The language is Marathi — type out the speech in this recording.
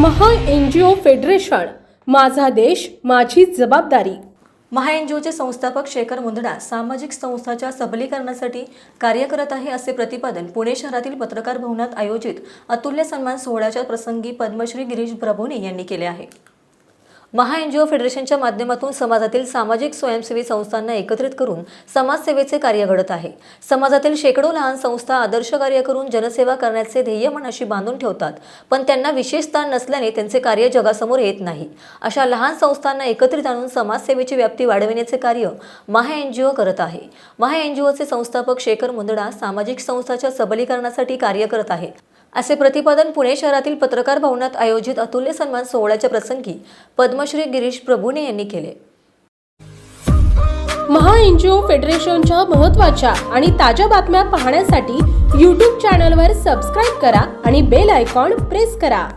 महा एन जी ओ फेडरेशन माझा देश माझी जबाबदारी. महा एन जी ओचे संस्थापक शेखर मुंदडा सामाजिक संस्थाच्या सबलीकरणासाठी कार्य करत आहे असे प्रतिपादन पुणे शहरातील पत्रकार भवनात आयोजित अतुल्य सन्मान सोहळ्याच्या प्रसंगी पद्मश्री गिरीश प्रभूने यांनी केले आहे. महा एनजीओ फेडरेशनच्या माध्यमातून समाजातील सामाजिक स्वयंसेवी संस्थांना एकत्रित करून समाजसेवेचे कार्य घडत आहे. समाजातील शेकडो लहान संस्था आदर्श कार्य करून जनसेवा करण्याचे ध्येय मनाशी बांधून ठेवतात पण त्यांना विशेष स्थान नसल्याने त्यांचे कार्य जगासमोर येत नाही. अशा लहान संस्थांना एकत्रित आणून समाजसेवेची व्याप्ती वाढविण्याचे कार्य महा एनजीओ करत आहे. महा एनजीओचे संस्थापक शेखर मुंदडा सामाजिक संस्थाच्या सबलीकरणासाठी कार्य करत आहे. असे प्रतिपादन पुणे शहरातील पत्रकार भवनात आयोजित अतुल्य सन्मान सोहळ्याच्या प्रसंगी पद्मश्री गिरीश प्रभूने यांनी केले. महा एन जी ओ फेडरेशनच्या महत्त्वाच्या आणि ताज्या बातम्या पाहण्यासाठी यूट्यूब चॅनलवर सबस्क्राईब करा आणि बेल आयकॉन प्रेस करा.